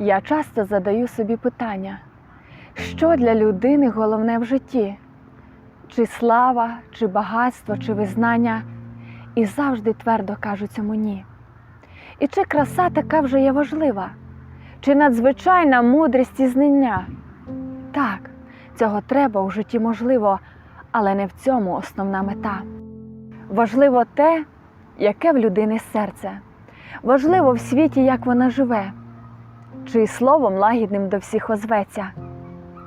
Я часто задаю собі питання, що для людини головне в житті? Чи слава, чи багатство, чи визнання, і завжди твердо кажу цьому ні. І чи краса така вже є важлива, чи надзвичайна мудрість і знання? Так, цього треба у житті можливо, але не в цьому основна мета. Важливо те, яке в людини серце, важливо в світі, як вона живе, чи словом лагідним до всіх озветься,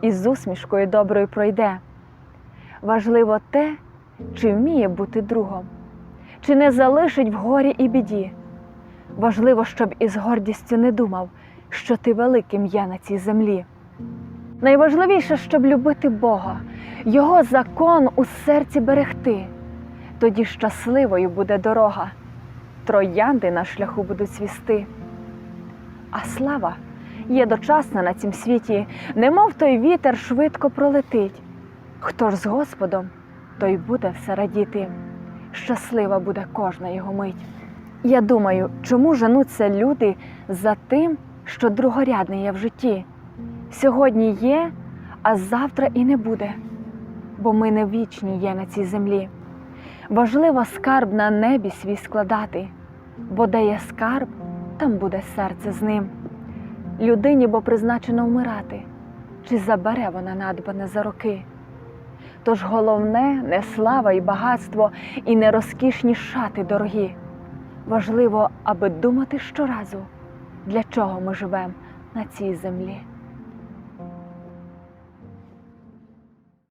і з усмішкою доброю пройде. Важливо те, чи вміє бути другом, чи не залишить в горі і біді. Важливо, щоб із гордістю не думав, що ти великим є на цій землі. Найважливіше, щоб любити Бога, Його закон у серці берегти. Тоді щасливою буде дорога, троянди на шляху будуть свісти. А слава є дочасна на цім світі, немов той вітер швидко пролетить. Хто ж з Господом, той буде все радіти. Щаслива буде кожна його мить. Я думаю, чому женуться люди за тим, що другорядне є в житті. Сьогодні є, а завтра і не буде, бо ми не вічні є на цій землі. Важливо скарб на небі свій складати, бо де є скарб, там буде серце з ним. Людині бо призначено вмирати, чи забере вона надбане за роки. Тож головне не слава і багатство, і не розкішні шати дорогі. Важливо, аби думати щоразу, для чого ми живемо на цій землі.